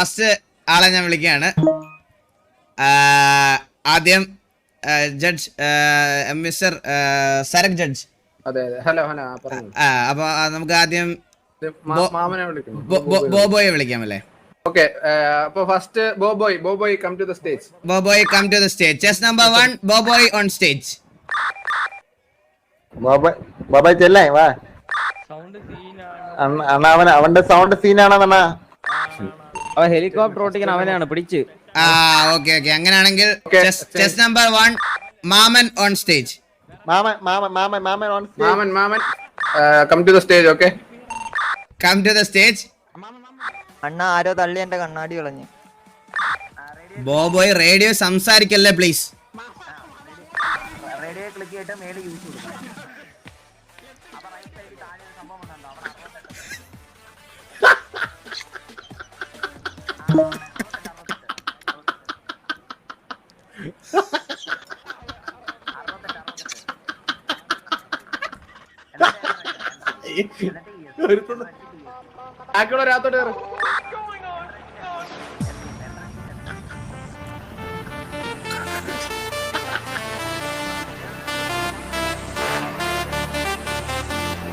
First ആളെ ഞാൻ വിളിക്കുകയാണ്. ആ, ആദ്യം judge mister Sarak judge. Hello hello. അപ്പൊ നമുക്ക് ആദ്യം ബോബോയെ വിളിക്കാം അല്ലേ? ഓക്കെ അപ്പൊ first Boboy Boboy come to the stage Boboy come to the stage chest number one Boboy on stage Boboy Babai ചെല്ലേ വാ. സൗണ്ട് സീനാണ് അണ്ണ അവൻ അവന്റെ സൗണ്ട് സീനാണെന്നണ്ണ അവൻ ഹെലികോപ്റ്റർ ഓട്ടിക്കാൻ അവനാണ് പിടിച്ച്. ആ ഓക്കെ ഓക്കെ. അങ്ങനെയാണെങ്കിൽ Okay. Chess number one Maman on stage Maman Maman Maman Maman on Maman Maman come to the stage okay come to the stage അണ്ണ ആരോ തള്ളി എന്റെ കണ്ണാടി കളഞ്ഞു. ബോബോയ് റേഡിയോ സംസാരിക്കല്ലേ പ്ലീസ് റേഡിയോ ക്ലിക്ക് ചെയ്തിട്ട് മേലെ യൂസ് ചെയ്തു ബാക്കിയുള്ള രാത്തോട്ട് കയറി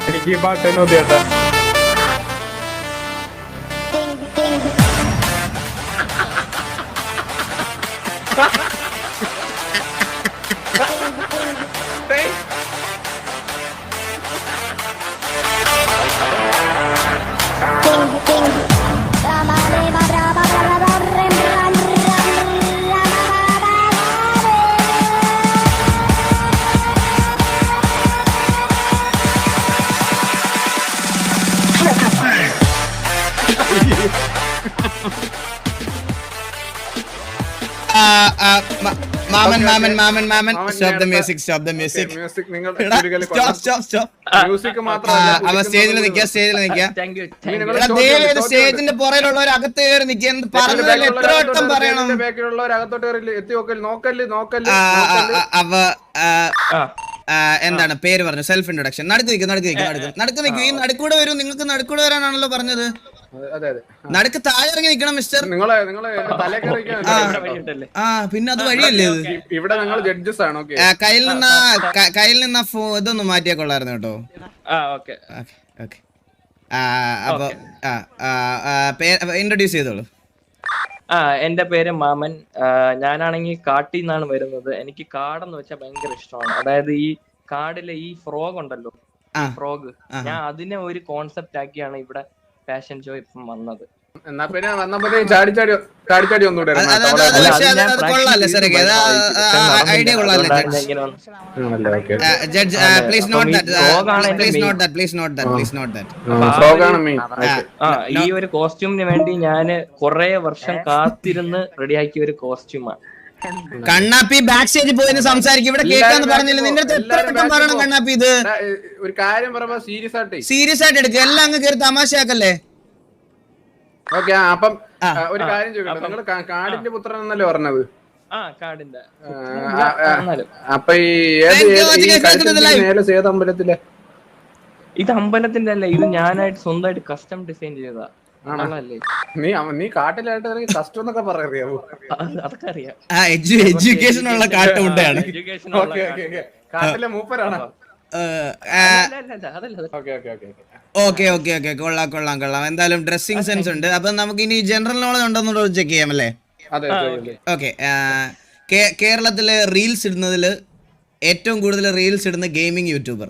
എനിക്ക് ഈ പാട്ടൊന്നും ചേട്ടാ മാമൻ മാമൻ മാമൻ മാമൻ. Stop the music stop the music music നിങ്ങൾ സ്റ്റോപ്പ് സ്റ്റോപ്പ് സ്റ്റോപ്പ് മ്യൂസിക് മാത്രമല്ല അവ സ്റ്റേജിൽ നിൽക്കുക സ്റ്റേജിൽ നിൽക്കുക സ്റ്റേജിന്റെ പുറയിലുള്ളവർ അകത്ത് കയറി നിൽക്കുക എന്ന് പറഞ്ഞതല്ലേ എത്ര വട്ടം പറയണം? ബാക്കിലുള്ളവർ അകത്തോട്ട് കയറില്ല എത്തി നോക്കൽ നോക്കൽ നോക്കൽ. അവ എന്താണ് പേര് പറഞ്ഞു സെൽഫ് ഇൻട്രൊഡക്ഷൻ നടുക്ക് നിൽക്കും നടുക്ക്. നിൽക്കും നടുക്ക് നടുക്ക് നിൽക്കും ഈ നടുക്കൂടെ വരും നിങ്ങൾക്ക് നടുക്കൂടെ വരാനാണല്ലോ പറഞ്ഞത്. നടുക്ക് താഴെ ഇറങ്ങി നിൽക്കണം മിസ്റ്റർ. നിങ്ങളെ നിങ്ങളെ ആ. പിന്നെ അത് വഴിയല്ലേ ഇവിടെ നിങ്ങൾ ജഡ്ജസ് ആണ് കയ്യിൽ നിന്ന കയ്യിൽ നിന്ന ഇതൊന്ന് മാറ്റിയാ കൊള്ളായിരുന്നു കേട്ടോ. ആ ഓക്കെ. Okay okay. അപ്പൊ ഇൻട്രൊഡ്യൂസ് ചെയ്തോളൂ. ആ എന്റെ പേര് മാമൻ. ഞാനാണെങ്കിൽ കാട്ടിൽ നിന്നാണ് വരുന്നത്. എനിക്ക് കാടെന്ന് വെച്ചാൽ ഭയങ്കര ഇഷ്ടമാണ്. അതായത് ഈ കാടിലെ ഈ ഫ്രോഗ് ഉണ്ടല്ലോ ഫ്രോഗ്. ഞാൻ അതിനെ ഒരു കോൺസെപ്റ്റ് ആക്കിയാണ് ഇവിടെ ഫാഷൻ ഷോ ഇപ്പം വന്നത്. എന്നാ പിന്നെ വന്നപ്പോഴേ ചാടി ചാടി ചാടി ചാടി ഒന്നും അത് അത് അത് അല്ല, പക്ഷേ അത് അത് ഞാൻ അത് practice കൊള്ളാല്ലേ ചെയ്ത് സാറേ നടന്നില്ല. ഐഡിയ കൊള്ളാല്ലേ അതുകൊണ്ടാണ് ഞാൻ ഇങ്ങനെ വന്നത്. ജഡ്ജ് അതെ. പ്ലീസ് അപ്പം നോട്ട് ഈ ദാറ്റ് frog ആണ് എന്റെ please main. Note that please note that please note that frog ആണ് മെയിൻ ആ ഈ ഒരു കോസ്റ്റ്യൂമിന് വേണ്ടി ഞാൻ കൊറേ വർഷം കാത്തിരുന്ന് റെഡിയാക്കിയ ഒരു കോസ്റ്റ്യൂമാണ് കണ്ണാപ്പി ബാക്ക് സ്റ്റേജിൽ പോയി സംസാരിക്കും. ഇവിടെ കേൾക്കാന്ന് പറഞ്ഞില്ല? നിന്റെ എത്ര വട്ടം പറയണം കണ്ണാപ്പി ഇത്? ഒരു കാര്യം പറയുമ്പോ സീരിയസ് ആയിട്ട്. സീരിയസ് ആയിട്ട് എടുക്കുക എല്ലാം അങ്ങ് കയറി തമാശയാക്കല്ലേ? ഓക്കെ അപ്പം ഒരു കാര്യം ചോദിക്കട്ടെ. നിങ്ങൾ കാടിന്റെ പുത്രൻ എന്നല്ലേ പറഞ്ഞത് അപ്പൊ ഈ ഏത് അമ്പലത്തിലെ? ഇത് അമ്പലത്തിന്റെ അല്ല ഇത് ഞാനായിട്ട് സ്വന്തമായിട്ട് കസ്റ്റം ഡിസൈൻ ചെയ്തതാ. നീ നീ കാട്ടിലായിട്ട് നിനക്ക് കഷ്ടം എന്നൊക്കെ പറയാറിയാവോ? അതൊക്കെ അറിയാം ആ എഡ്യു എഡ്യൂക്കേഷൻ ഉള്ള കാട്ടുമുണ്ടയാണ് എഡ്യൂക്കേഷൻ ഓക്കെ ഓക്കെ ഓക്കെ കാട്ടിലെ മൂപ്പരാണോ? അതല്ല okay okay okay okay okay okay കൊള്ളാം കൊള്ളാം കൊള്ളാം. എന്തായാലും ഡ്രസ്സിംഗ് സെൻസ് ഉണ്ട്. അപ്പൊ നമുക്ക് ഇനി ജനറൽ നോളജ് ഉണ്ടെന്ന് ചെക്ക് ചെയ്യാം അല്ലേ? ഓക്കെ കേരളത്തിൽ റീൽസ് ഇടുന്നതിൽ ഏറ്റവും കൂടുതൽ റീൽസ് ഇടുന്ന ഗെയിമിംഗ് യൂട്യൂബർ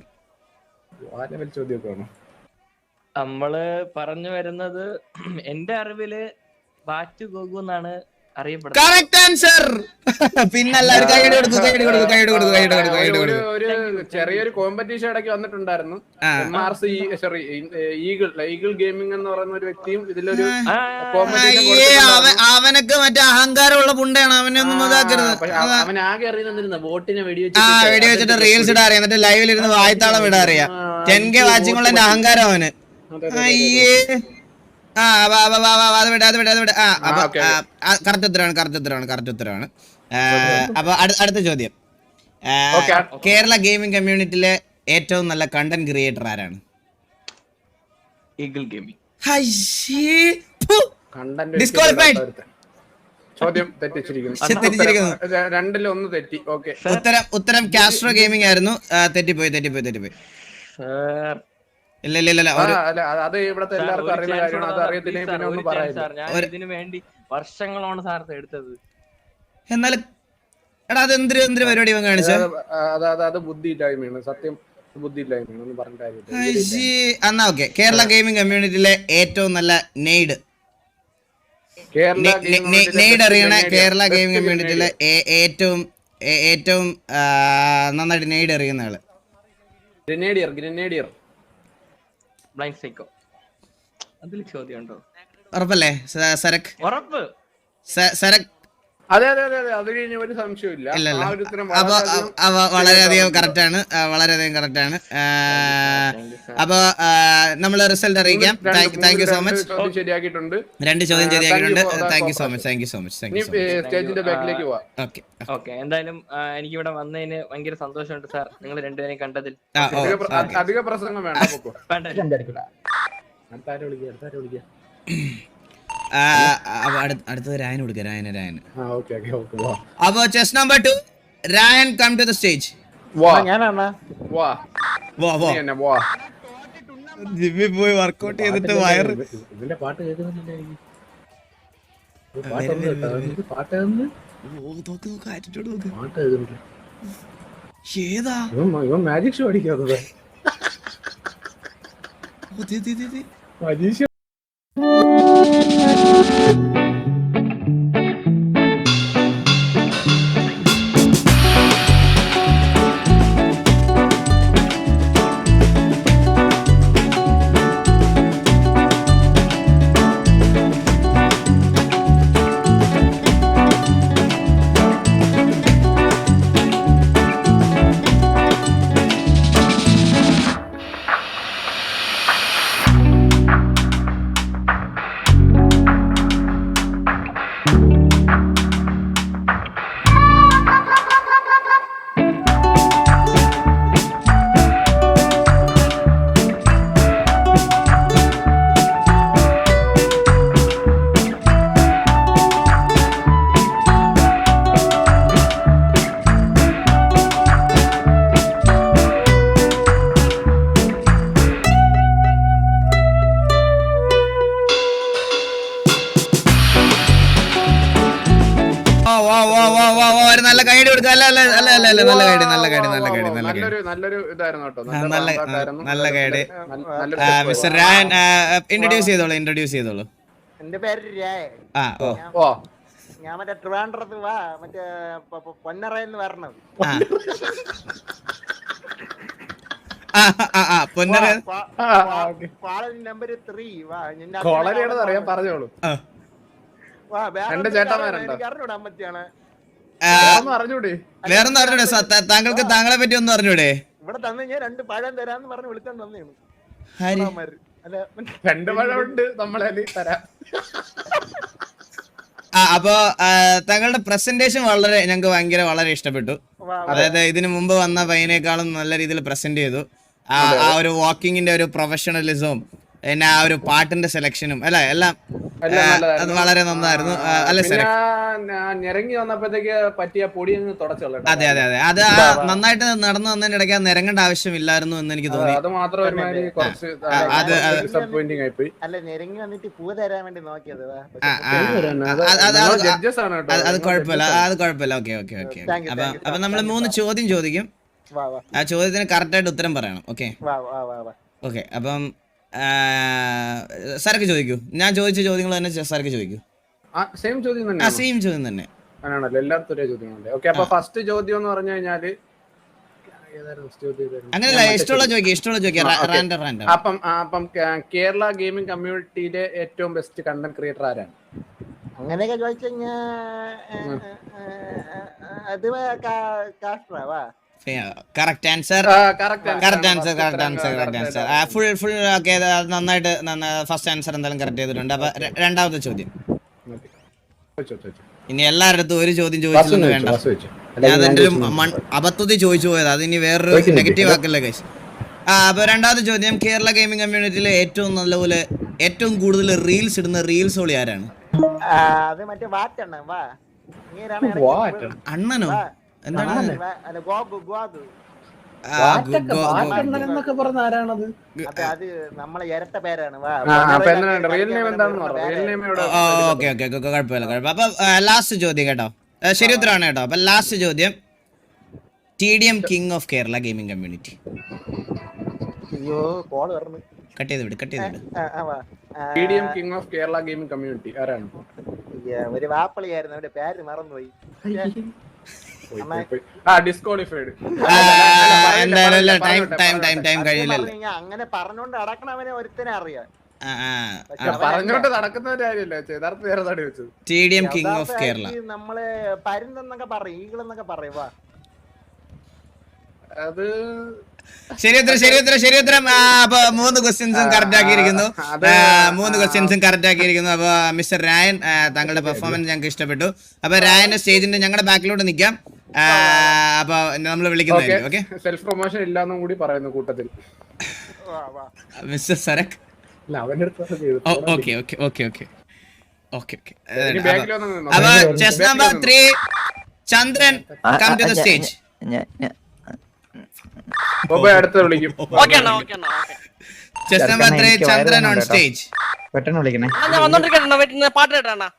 ചോദ്യം ചോദ്യമൊക്കെ നമ്മൾ പറഞ്ഞു വരുന്നത് എന്റെ അറിവിൽ ബാറ്റ് ഗോഗു എന്നാണ് അറിയപ്പെടുന്നത്. കറക്റ്റ് ആൻസർ പിന്നെ എല്ലാവരും കൈയ്യടി കൊടുക്കും കൈയ്യടി കൊടുക്കും കൈയ്യടി കൊടുക്കും കൈയ്യടി കൊടുക്കും ഒരു- ചെറിയൊരു കോമ്പറ്റീഷൻ ഇടയ്ക്ക് വന്നിട്ടുണ്ടായിരുന്നു. M R C sorry eagle eagle gaming എന്ന് പറയുന്ന ഒരു വ്യക്തിയും ഇതിലൊരു അവനൊക്കെ മറ്റേ അഹങ്കാരമുള്ള പുണ്ടയാണ് അവനെ ഒന്നും ഇതാക്കരുത്. അവൻ ആകെ അറിയുന്ന ബോട്ടിനെ ആ വെടിവെച്ചിട്ട് വെച്ചിട്ട് റീൽസ് ഇടാൻ എന്നിട്ട് ലൈവിൽ ഇരുന്ന് വായത്താളം ഇടാൻ അറിയാം ടെൻ കെ വാച്ചിങ്ങുള്ള അഹങ്കാരം അവന്. അയ്യേ. ആ വാ, വാ, വാ, വാ, അത് വിട് അത് വിട് അത് വിട്. ആ അപ്പൊ കറക്റ്റ് ഉത്തരവാണ് കറക്റ്റ് ഉത്തരവാണ് കറക്റ്റ് ഉത്തരവാണ് അപ്പൊ അടുത്ത ചോദ്യം. കേരള ഗെയിമിംഗ് കമ്മ്യൂണിറ്റിയിലെ ഏറ്റവും നല്ല കണ്ടന്റ് ക്രിയേറ്റർ ആരാണ്? Eagle gaming Disqualified. ചോദ്യം തെറ്റിച്ചിരിക്കുന്നു. തെറ്റിച്ചിരിക്കുന്നു. ഒന്ന് തെറ്റി. ഓക്കെ. ഉത്തരം ഉത്തരം കാസ്ട്രോ ഗെയിമിംഗ് ആയിരുന്നു. തെറ്റിപ്പോയി തെറ്റിപ്പോയി തെറ്റിപ്പോയി. സാർ ഇല്ല ഇല്ല ഇല്ല, ഇല്ല അല്ല അത് ഇവിടത്തെ എല്ലാവർക്കും അറിയുന്ന കാര്യമാണ്. അത് പിന്നെ ഒന്നും ഇതിനു വേണ്ടി വർഷങ്ങളാണ് സാർ എടുത്തത്. എന്നാലും എടാ അത് എന്തൊരു എന്തൊരു പരിപാടി ഇവൻ കാണിച്ചത് അത് ബുദ്ധിയില്ലായ്മയാണ്. സത്യം. എന്നാ ഓക്കെ. കേരള ഗെയിമിംഗ് കമ്മ്യൂണിറ്റിയിലെ ഏറ്റവും നല്ല നെയ്ഡ്. കേരള നെയ്ഡ് അറിയണ കേരള ഗെയിമിംഗ് കമ്മ്യൂണിറ്റിയിലെ ഏറ്റവും ഏറ്റവും നന്നായിട്ട് നെയ്ഡ് അറിയുന്ന ആൾ. Grenadier grenadier. ബ്ലൈൻഡ് സൈക്കോ അതിൽ ചോദ്യം ഉണ്ടോ ഉറപ്പല്ലേ സരക്. ഉറപ്പ്. സരക് അതെ അതെ അതെ അതെ. അതിൽ ഒരു സംശയമില്ല ഇല്ല, ഇല്ല. ആ ഉത്തരം അപ്പൊ വളരെയധികം കറക്റ്റ് ആണ്. വളരെയധികം കറക്റ്റ് ആണ്. അപ്പൊ നമ്മൾ റിസൾട്ട് അറിയിക്കാം താങ്ക് യു സോ മച്ച് ചോദ്യം ശരിയാക്കിയിട്ടുണ്ട്. രണ്ട് ചോദ്യം ശരിയാക്കിയിട്ടുണ്ട്. Thank you so much thank you so much thank ഇനി യു സ്റ്റേജിന്റെ ബാക്കിലേക്ക് പോവാം. ഓക്കെ ഓക്കെ എന്തായാലും എനിക്ക് ഇവിടെ വന്നതിന് ഭയങ്കര സന്തോഷമുണ്ട് സാർ. നിങ്ങൾ രണ്ടുപേരെയും കണ്ടതിൽ. അധിക പ്രസംഗം വേണ്ട പൊക്കോ. വേണ്ട അടുത്താരെ വിളിക്കുക അടുത്താരെ അടുത്തത് രായന് കൊടുക്കുക രായന് രായന്. ആ ഓക്കെ ഓക്കെ ഓക്കെ വാ. അപ്പൊ chest number two Rayan come to the stage വാ. ഞാനാണ വാ. വാ വാ. നീ വാ. ജിമ്മിൽ പോയി വർക്ക്ഔട്ട് ചെയ്തിട്ട് വയറ്. ഇതിന്റെ പാട്ട് കേൾക്കുന്നില്ല. പാട്ട് നല്ലൊരു നല്ലൊരു ഇതായിരുന്നു കേട്ടോ. നല്ല- ഗൈഡ്. മിസ്റ്റർ രായൻ ഇൻട്രൊഡ്യൂസ് ചെയ്തോളൂ ഇൻട്രൊഡ്യൂസ് ചെയ്തോളൂ. എന്റെ പേര് ആ ഓ. ഞാൻ മറ്റേ ട്രിവാൻഡ്രത്ത് വാ മറ്റേ പൊന്നറയെന്ന് കോളനി നമ്പർ ത്രീ വാ കോളനിയാണെന്ന് അറിയാൻ പറഞ്ഞോളൂ. വാ വേറെ അറിഞ്ഞൂടാ അമ്മച്ചിയാണ്. ആ, ഒന്ന് അറിഞ്ഞൂടെ? വേറൊന്നും അറിഞ്ഞൂടെ? സ- ത- താങ്കൾക്ക് താങ്കളെ പറ്റി ഒന്നും അറിഞ്ഞൂടെ? ഇവിടെ തന്നെ ഞാൻ രണ്ട് പഴം തരാന്ന് പറഞ്ഞ് വിളിക്കാൻ തന്നെയാണ് രണ്ട് മഴമുണ്ട് നമ്മളെ തരാം. ആ അപ്പോ താങ്കളുടെ പ്രസന്റേഷൻ വളരെ ഞങ്ങൾക്ക് ഭയങ്കര വളരെ ഇഷ്ടപ്പെട്ടു. അതായത് ഇതിനു മുമ്പ് വന്ന പയ്യനേക്കാളും നല്ല രീതിയിൽ പ്രസന്റ് ചെയ്തു. ആ ഒരു വാക്കിങ്ങിന്റെ ഒരു പ്രൊഫഷണലിസവും പിന്നെ ആ ഒരു പാട്ടിന്റെ സെലക്ഷനും അല്ല എല്ലാം. അത് വളരെ നന്നായിരുന്നു. അല്ലെ ഞെരങ്ങി വന്നപ്പോഴത്തേക്ക് പറ്റിയ പൊടി അങ്ങ് തുടച്ചോളൂ അതെ അതെ അതെ. അത് ആ നന്നായിട്ട് നടന്നു വന്നതിന് ഇടയ്ക്ക് ആ നിരങ്ങേണ്ട ആവശ്യമില്ലായിരുന്നു എന്ന് എനിക്ക് തോന്നി. അത് മാത്രം അത് കുഴപ്പമില്ല. അത് കുഴപ്പമില്ല. Okay okay okay. അപ്പൊ അപ്പൊ നമ്മൾ മൂന്ന് ചോദ്യം ചോദിക്കും. ആ ചോദ്യത്തിന് കറക്റ്റ് ആയിട്ട് ഉത്തരം പറയണം. ഓക്കെ. വാ വാ വാ വാ. ഓക്കെ അപ്പം സരക്ക് ചോദിക്കൂ. ഞാൻ ചോദിച്ച ചോദ്യങ്ങൾ തന്നെ സരക്ക് ചോദിക്കൂ. സെയിം ചോദ്യം ആ തന്നെ സെയിം ചോദ്യം തന്നെ. അങ്ങനെയാണല്ലോ എല്ലായിടത്തും ഒരേ ചോദ്യങ്ങളുണ്ട്. ഓക്കെ അപ്പൊ ഫസ്റ്റ് ചോദ്യം എന്ന് പറഞ്ഞു കഴിഞ്ഞാൽ? അങ്ങനെയല്ല ഇഷ്ടമുള്ള. ഇഷ്ടമുള്ള ചോദിക്കുക റാൻഡം റാൻഡം അപ്പം അപ്പം കേരള ഗെയിമിംഗ് കമ്മ്യൂണിറ്റിയിലെ ഏറ്റവും ബെസ്റ്റ് കണ്ടന്റ് ക്രിയേറ്റർ ആരാണ്? അങ്ങനെയൊക്കെ ചോദിച്ചു കഴിഞ്ഞാൽ അത് correct answer correct answer correct answer correct answer full full okay നന്നായിട്ട് ഫസ്റ്റ് ആൻസർ എന്തായാലും കറക്റ്റ് ചെയ്തിട്ടുണ്ട്. അപ്പൊ രണ്ടാമത്തെ ചോദ്യം. ഇനി എല്ലാവരുടെ അടുത്തും ഒരു ചോദ്യം ചോദിച്ചതൊന്നും വേണ്ട. ഞാൻ എന്തെങ്കിലും ഒരു അബദ്ധത്തിൽ ചോദിച്ചു പോയത്. അത് ഇനി വേറൊരു നെഗറ്റീവ് ആക്കല്ലേ കൈസ് ആ അപ്പൊ രണ്ടാമത്തെ ചോദ്യം. കേരള ഗെയിമിംഗ് കമ്മ്യൂണിറ്റിയിലെ ഏറ്റവും നല്ലപോലെ ഏറ്റവും കൂടുതൽ റീൽസ് ഇടുന്ന റീൽസ് ഒളി ആരാണ്? അണ്ണനോ? എന്താണ്? എന്നൊക്കെ പറഞ്ഞ ആരാണത്? അത് അത് നമ്മളെ ഇരട്ട പേരാണ്. വാ ആ എന്താണ്? റിയൽ നെയിം എന്താണെന്ന് പറ. റിയൽ നെയിം ഇവിടെ ഓ ഓക്കെ ഓക്കെ ഓക്കെ കുഴപ്പമില്ല കുഴപ്പമില്ല. അപ്പൊ ലാസ്റ്റ് ചോദ്യം കേട്ടോ. ശരി ഉത്തരമാണ് കേട്ടോ. അപ്പൊ ലാസ്റ്റ് ചോദ്യം. T D M king of Kerala gaming community അയ്യോ കോൾ പറഞ്ഞു കട്ട് ചെയ്ത് വിട് കട്ട് ചെയ്ത് വിട്. T D M king of Kerala gaming community ആരാണ്? ഒരു വാപ്പളിയായിരുന്നു അവന്റെ പേര് മറന്നുപോയി. അങ്ങനെ പറഞ്ഞോണ്ട് അടക്കണവനെ ഒരുത്തനെ അറിയാം. പറഞ്ഞോണ്ട് നടക്കുന്ന ഒരു കാര്യമില്ല യഥാർത്ഥ തടി വെച്ചത്. T D M king of Kerala നമ്മൾ പരുന്തെന്നൊക്കെ പറയും ഈഗിൾ എന്നൊക്കെ പറയും. വാ. അത് ശരി ഉത്തരം ശരി ഉത്തരം ശരി ഉത്തരം അപ്പൊ മൂന്ന് ക്വസ്റ്റ്യൻസും കറക്റ്റ് ആക്കിയിരിക്കുന്നു. മൂന്ന് ക്വസ്റ്റ്യൻസും കറക്റ്റ് ആക്കിയിരിക്കുന്നു. അപ്പൊ മിസ്റ്റർ രായൻ താങ്കളുടെ പെർഫോമൻസ് ഞങ്ങൾക്ക് ഇഷ്ടപ്പെട്ടു. അപ്പൊ രായന്റെ സ്റ്റേജിന്റെ ഞങ്ങളുടെ ബാക്കിലോട്ട് നിൽക്കാം. അപ്പൊ നമ്മൾ വിളിക്കുന്നതായിരിക്കും ഓക്കെ. സെൽഫ് പ്രൊമോഷൻ ഇല്ലാന്നും കൂടി പറയുന്നു കൂട്ടത്തിൽ. വാ വാ. Mister Sarak? Okay okay okay okay. Okay okay. അപ്പൊ chest number three Chandran come to the stage Boboy അടുത്ത് വിളിക്കും. ഓക്കെ അണ്ണാ okay Anna okay. Chest number three Chandran on stage പെട്ടെന്ന് വിളിക്കണേ. ഞാൻ വന്നോണ്ടിരിക്കട്ടെ വെയിറ്റ് പാട്ട് കേട്ടാ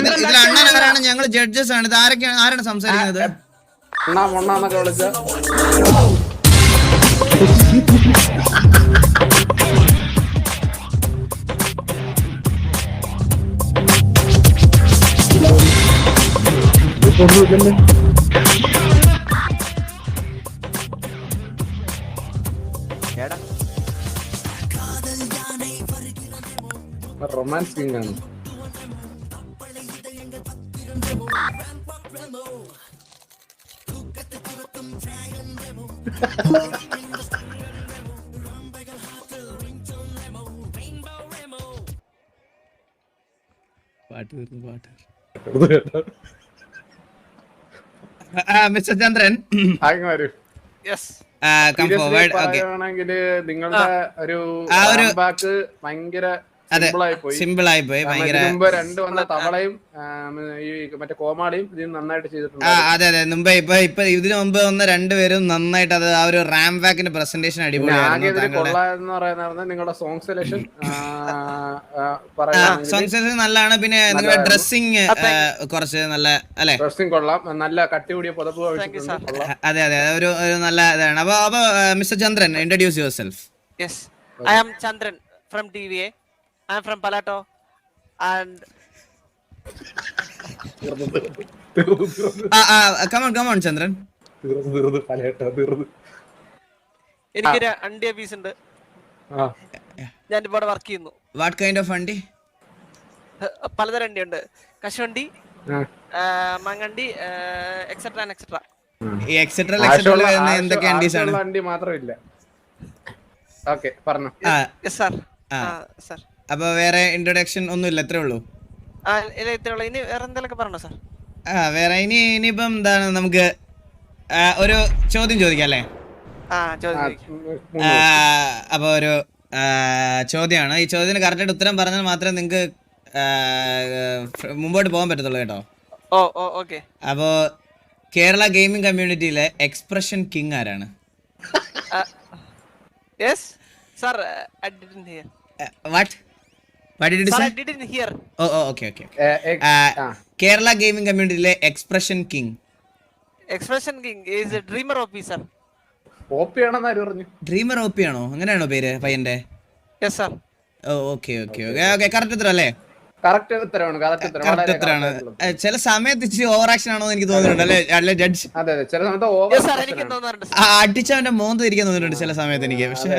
ഇതിൽ അണ്ണൻ ആരാണ് ഞങ്ങൾ ജഡ്ജസ് ആണ്. ഇത് ആരൊക്കെയാണ് ആരാണ് സംസാരിക്കുന്നത്? അണ്ണാ മൊണ്ണാന്നൊക്കെ വിളിച്ച. റൊമാൻസ് കിങ് ആണ് പാട്ട് തീർന്നു പാട്ട്. മിസ്റ്റർ ചന്ദ്രൻ. അങ്ങ് വരും യെസ് കം ഫോർവേഡ് ഓക്കെ പറയുകയാണെങ്കിൽ നിങ്ങളുടെ ഒരു ഭയങ്കര അതെ. സിമ്പിൾ ആയി പോയി ഭയങ്കര രണ്ട് വന്ന തവളയും ഈ മറ്റേ കോമാളിയും ഇതിന് നന്നായിട്ട് ചെയ്തിട്ടുണ്ട്. അതെ അതെ. മുമ്പേ ഇപ്പൊ ഇപ്പൊ ഇതിനു മുമ്പ് വന്ന രണ്ടുപേരും നന്നായിട്ട് അത് ആ ഒരു റാം ബാക്കിന്റെ പ്രസന്റേഷൻ അടിപൊളിയായിരുന്നു പറയുന്നത് നിങ്ങളുടെ സോങ് സെലക്ഷൻ സോങ് സെലക്ഷൻ നല്ലതാണ്. പിന്നെ നിങ്ങളുടെ ഡ്രസ്സിങ് കുറച്ച് നല്ല അല്ലെ? ഡ്രസ്സിംഗ് കൊള്ളാം. നല്ല കട്ടി കൂടിയ പുതപ്പ് അതെ അതെ. ഒരു ഒരു നല്ല ഇതാണ്. അപ്പൊ അപ്പൊ mister Chandran introduce yourself yes I am Chandran from T V A I from Palato. And come on come on Chandran എനിക്കൊരു അണ്ടി ഓഫീസ് ഉണ്ട്. ഞാൻ ഇവിടെ വർക്ക് ചെയ്യുന്നു. വാട്ട് കൈൻഡ് ഓഫ് അണ്ടി? പലതരം അണ്ടി ഉണ്ട്. കശുവണ്ടി മങ്ങണ്ടി എക്സെട്ര ആൻഡ് എക്സെട്ര ഈ എക്സെട്ര എക്സെട്ര വരുന്ന എന്തൊക്കെ അണ്ടീസ് ആണ്? അണ്ടി മാത്രമില്ല ഓക്കെ പറഞ്ഞു. സാർ സാർ അപ്പൊ വേറെ ഇൻട്രൊഡക്ഷൻ ഒന്നുമില്ല ഇത്രേ ഉള്ളൂ. ആ ഇല്ല ഇത്രേ ഉള്ളൂ. ഇനി വേറെ എന്തെങ്കിലുമൊക്കെ പറഞ്ഞോ സാർ ആ വേറെ ഇനി ഇനിയിപ്പം എന്താണ് നമുക്ക് ഒരു ചോദ്യം ചോദിക്കാം അല്ലേ? അപ്പൊ ഒരു ചോദ്യമാണ്. ഈ ചോദ്യത്തിന് കറക്റ്റായിട്ട് ഉത്തരം പറഞ്ഞാൽ മാത്രമേ നിങ്ങൾക്ക് മുമ്പോട്ട് പോകാൻ പറ്റത്തുള്ളൂ കേട്ടോ. Oh oh okay. അപ്പോ കേരള ഗെയിമിംഗ് കമ്മ്യൂണിറ്റിയിലെ എക്സ്പ്രഷൻ കിങ് ആരാണ്? What Kerala gaming കമ്മ്യൂണിറ്റിയിലെ expression king expression king is dreamer of sir Oppi ആണെന്ന് ആര് പറഞ്ഞു? ഡ്രീമർ ഓപ്പി ആണോ? അങ്ങനെയാണോ പേര് പയ്യന്റെ? Yes sir oh okay okay okay okay correct ഉത്തരം അല്ലേ? ചില സമയത്ത് ഇച്ചിരി ഓവർ ആക്ഷൻ ആണോ എനിക്ക് തോന്നുന്നുണ്ട് അല്ലേ? അല്ലെ ജഡ്ജ് അതെ അതെ. ചില സമയത്ത് over യെസ് എനിക്ക് ആണ്. തോന്നാറുണ്ട് അടിച്ചവന്റെ മോന്ത് ഇരിക്കാൻ തോന്നുന്നുണ്ട് ചില സമയത്ത് എനിക്ക്. പക്ഷെ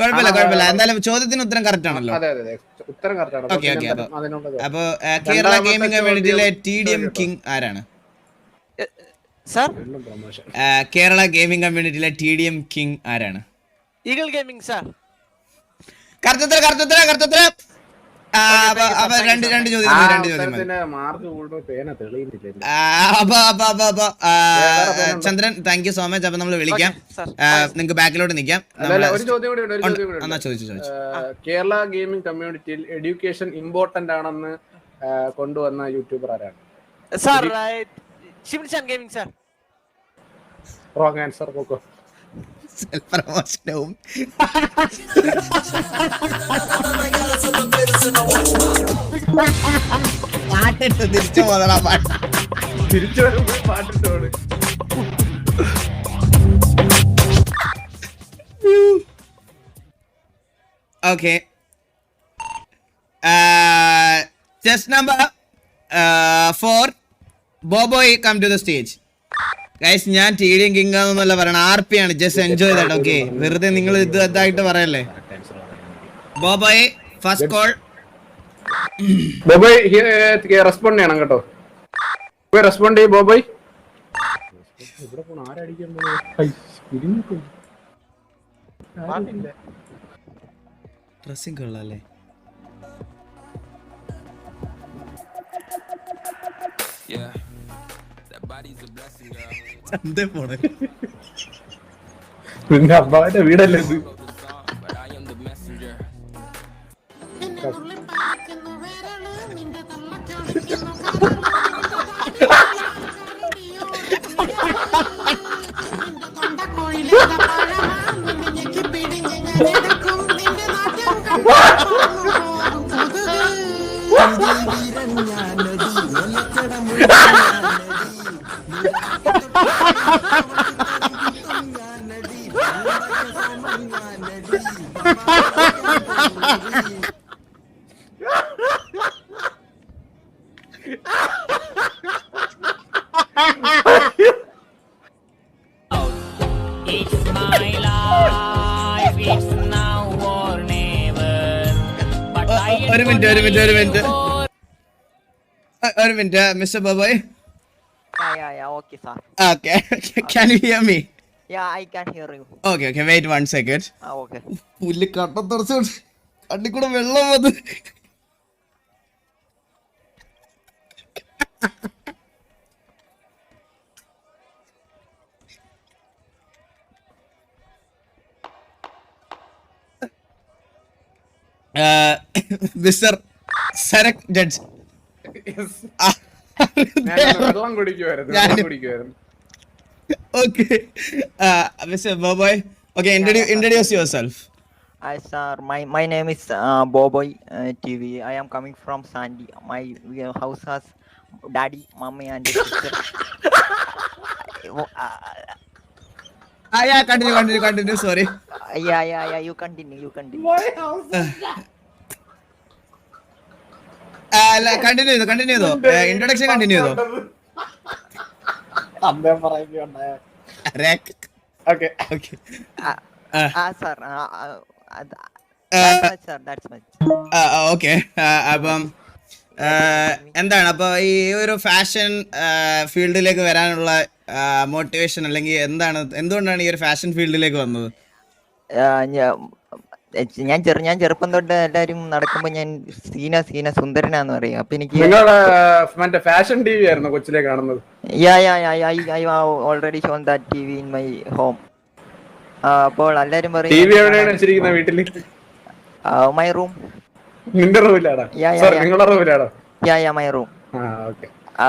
കുഴപ്പമില്ല കുഴപ്പമില്ല. എന്തായാലും ചോദ്യത്തിന് ഉത്തരം കറക്റ്റ് ആണല്ലോ. അതെ അതെ അതെ. ഉത്തരം കറക്റ്റ് ആണ്. Okay okay. അപ്പോൾ അപ്പൊ അപ്പൊ കേരള ഗെയിമിംഗ് കമ്മ്യൂണിറ്റിയിലെ ടി ഡി എം കിങ് ആരാണ്? സാർ? കേരള ഗെയിമിംഗ് കമ്മ്യൂണിറ്റിയിലെ ടി ഡി എം കിങ് ആരാണ്? Eagle gaming sir. കറുത്തത്ര കറുത്തത്ര കറുത്തത്ര. രണ്ട് രണ്ട് ചോദ്യം രണ്ട് ചോദ്യം മതി. മാർക്ക് കൂടുമ്പോ പേന തെളിയുന്നില്ല ആ, അപ്പൊ അപ്പൊ അപ്പൊ അപ്പൊ Chandran thank you so much അപ്പൊ നമ്മൾ വിളിക്കാം. നിങ്ങക്ക് നിങ്ങൾക്ക് ബാക്കിലോട്ട് നിൽക്കാം. ഒരു ചോദ്യം കൂടി ഉണ്ട് ഒരു ചോദ്യം കൂടി എന്നാ ഉണ്ട് ചോദിച്ചു ചോദിച്ചു. ഏഹ്, കേരള ഗെയിമിംഗ് കമ്മ്യൂണിറ്റിയിൽ എഡ്യൂക്കേഷൻ ഇമ്പോർട്ടന്റ് ആണെന്ന് കൊണ്ടുവന്ന യൂട്യൂബർ ആരാണ്? Sir gaming sir. Wrong answer നോക്കോ. സെൽഫ് പ്രൊമോഷനും പാട്ടിട്ട് തിരിച്ചു പോകണ പാട്ട് തിരിച്ചു വരുമ്പോൾ പാട്ടിട്ടോട് okay Uh, chess number four Boboy come to the stage guys ഞാൻ ടി ഡി എം കിങ് ആണെന്നല്ല പറയണം ആർ പി ആണ്. ജസ്റ്റ് എൻജോയ് ചെയ്തോ ഓക്കെ വെറുതെ നിങ്ങൾ ഇത് ഇതായിട്ട് പറയല്ലേ? Boboy first call Boboy respond ചെയ്യണം കേട്ടോ. റെസ്പോണ്ട് ചെയ്യും ബോബോയ് ഡ്രസ്സിംഗ് കൊള്ളാല്ലേ Yeah, that body's a blessing, girl. പിന്നെ അമ്മാവന്റെ വീടല്ലേ ഇത്? It's my life, it's now or never. But I ain't ഒരു മിനിറ്റ് ഒരു മിനിറ്റ് ഒരു മിനിറ്റ് ഒരു minute mister Boboy Yeah, yeah, yeah. Okay, sir. Okay can you hear me Yeah, I can hear you. Okay okay wait one second Ah, okay. പുല്ല് കട്ട തുറച്ചോണ്ട് കണ്ണി കൂടെ വെള്ളം വന്ന് മിസ്റ്റർ സരക് ജഡ്ജ് വെള്ളം കുടിക്കുമായിരുന്നു okay mister Boboy okay introduce yourself Hi, sir. My my name is uh, Boboy uh, TV. I am coming from Sandy. My uh, house has daddy, mommy, and sister. Oh, uh, ആ yeah continue continue continue sorry yeah, yeah, yeah. You continue. You continue. അല്ല continue ചെയ്തോ continue ചെയ്തോ introduction continue ചെയ്തോ അദ്ദേഹം പറയുകയുണ്ടായ okay okay Uh, Ah. ah, sir. Uh, uh, uh, Uh, that's much, sir. Okay അപ്പം ആ, എന്താണ്? അപ്പോൾ ഈ ഒരു ഫാഷൻ ഫീൽഡിലേക്ക് വരാനുള്ള മോട്ടിവേഷൻ അല്ലെങ്കിൽ എന്താണ്? എന്തുകൊണ്ടാണ് ഈ ഒരു ഫാഷൻ ഫീൽഡിലേക്ക് വന്നത്? ഞാൻ ചെറു ഞാൻ ചെറുപ്പം തൊട്ട് എല്ലാരും നടക്കുമ്പോ ഞാൻ സീന സീന സുന്ദരനാന്ന് പറയും. അപ്പൊ എനിക്ക് ഫാഷൻ ടി വി ആയിരുന്നു കൊച്ചിലെ കാണുന്നത്? Yeah yeah yeah I I, already shown that TV in my. Uh, അപ്പോൾ എല്ലാരും ടി വി എവിടെയാണ് പറയും വെച്ചിരിക്കുന്നത് വീട്ടിൽ? മൈ റൂം നിന്റെ റൂമിലാടാ. നിങ്ങളുടെ റൂമിലാടാ യാ യാ മൈ റൂം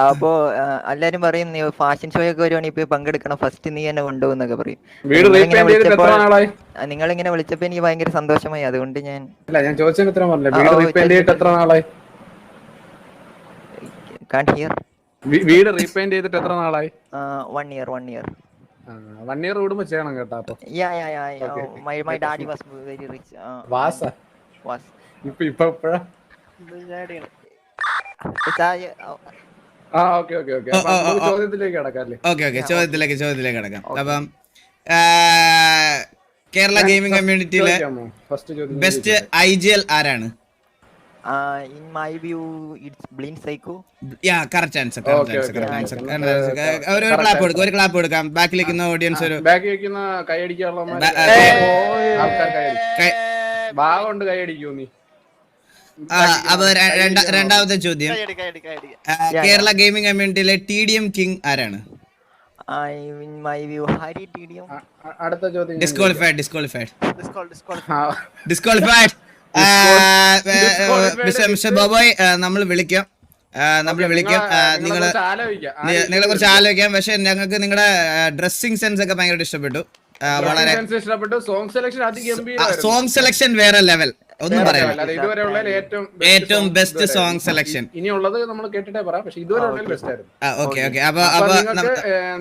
അപ്പോ എല്ലാരും പറയും നീ ഫാഷൻ ഷോ ഒക്കെ വരുവാണെങ്കിൽ പോയി പങ്കെടുക്കണം. ഫസ്റ്റ് നീ എന്നെ കൊണ്ടുപോകുന്നൊക്കെ പറയും. നിങ്ങൾ ഇങ്ങനെ വിളിച്ചപ്പോ എനിക്ക് ഭയങ്കര സന്തോഷമായി. അതുകൊണ്ട് ഞാൻ വീട് ഓ, റീപെയിന്റ് ചെയ്തിട്ട് എത്ര നാളായി? കാൺ ഹിയർ വീ- വീട് റീപെയിന്റ് ചെയ്തിട്ട് എത്ര നാളായി? One year one year one year കൂടുമ്പോ ചെയ്യണം കേട്ടോ അപ്പൊ. Yeah yeah yeah Okay. My my daddy was very rich was. Was. ഇപ്പൊ ഇപ്പൊ ഇപ്പഴാ ആ ഓക്കെ ഓക്കെ ഓക്കെ. ചോദ്യത്തിലേക്ക് കിടക്കാം അല്ലേ? Okay okay. ചോദ്യത്തിലേക്ക് ചോദ്യത്തിലേക്ക് കിടക്കാം. അപ്പം കേരള ഗെയിമിംഗ് കമ്മ്യൂണിറ്റിയിലെ ഫസ്റ്റ് ചോദ്യം ബെസ്റ്റ് ഐ ജി എൽ ആരാണ്? In my view it's Blin psycho yeah correct answer correct answer. Correct answer Correct ഒരു ക്ലാപ്പ് കൊടുക്കാം ഒരു ക്ലാപ്പ് കൊടുക്കാം. ബാക്കിലിരിക്കുന്ന ഓഡിയൻസ് ഒരു ബാക്കി വെക്കുന്ന കൈയടിക്കാനുള്ള ആൾക്കാർ കൈയടി കൈ- ഭാഗമുണ്ട് കൈയടിക്കൂ നീ? അപ്പൊ രണ്ടാമത്തെ ചോദ്യം. കേരള ഗെയിമിംഗ് കമ്മ്യൂണിറ്റിയിലെ ടി ഡി എം കിങ് ആരാണ്? അടുത്ത ചോദ്യം disqualified disqualified disqualified Disqualified. Mister Boboy നമ്മൾ വിളിക്കാം. നമ്മൾ വിളിക്കാം. നിങ്ങൾ നിങ്ങളെ നിങ്ങൾ കുറിച്ച് ആലോചിക്കാം. പക്ഷെ ഞങ്ങൾക്ക് നിങ്ങളുടെ ഡ്രസ്സിംഗ് സെൻസ് ഒക്കെ ഭയങ്കര ഇഷ്ടപ്പെട്ടു. വളരെ. സോങ് സെലക്ഷൻ വേറെ ലെവൽ ഒന്നും വേറെ പറയാം ഇതുവരെ ഉള്ളതിൽ ഏറ്റവും ബെസ്റ്റ് ഏറ്റവും സെലക്ഷൻ. ഇനിയുള്ളത് നമ്മൾ കേട്ടിട്ടേ പറയാം. പക്ഷെ ഇതുവരെ ഉള്ളതിൽ ബെസ്റ്റ് ആയിരുന്നു. Okay okay. അപ്പൊ അപ്പൊ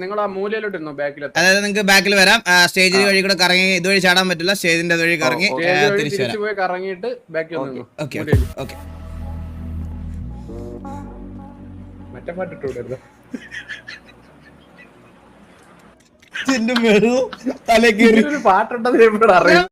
നിങ്ങൾ ആ മൂലയിലോട്ട് ഇരുന്നു ബാക്കിലെത്താൻ അതായത് നിങ്ങൾക്ക് ബാക്കിൽ വരാം. സ്റ്റേജിൽ വഴി കൂടെ കറങ്ങി ഇതുവഴി ചാടാൻ പറ്റില്ല. സ്റ്റേജിന്റെ വഴി കറങ്ങി തിരിച്ചു പോയി കറങ്ങിയിട്ട് ബാക്കിൽ ഓക്കെ. ഓക്കെ മറ്റേ പാട്ടിട്ടു പാട്ടുണ്ടെന്ന് അറിയാം.